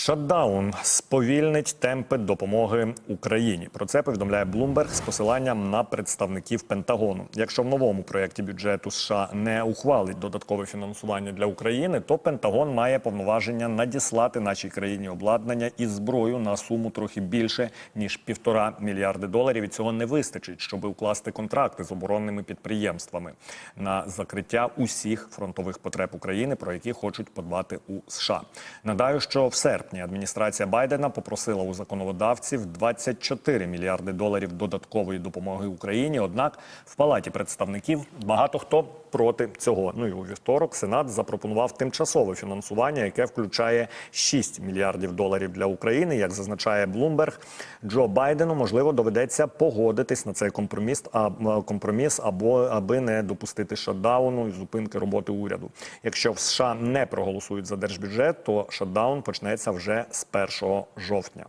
Шатдаун сповільнить темпи допомоги Україні. Про це повідомляє Bloomberg з посиланням на представників Пентагону. Якщо в новому проєкті бюджету США не ухвалить додаткове фінансування для України, то Пентагон має повноваження надіслати нашій країні обладнання і зброю на суму трохи більше ніж півтора мільярди доларів. І цього не вистачить, щоб укласти контракти з оборонними підприємствами на закриття усіх фронтових потреб України, про які хочуть подбати у США. Нагадаю, що в серпні адміністрація Байдена попросила у законодавців 24 мільярди доларів додаткової допомоги Україні. Однак в палаті представників багато хто проти цього. Ну і у вівторок Сенат запропонував тимчасове фінансування, яке включає 6 мільярдів доларів для України. Як зазначає Блумберг, Джо Байдену можливо доведеться погодитись на цей компроміс, а компроміс або аби не допустити шатдауну і зупинки роботи уряду. Якщо в США не проголосують за держбюджет, то шатдаун почнеться вже з 1 жовтня.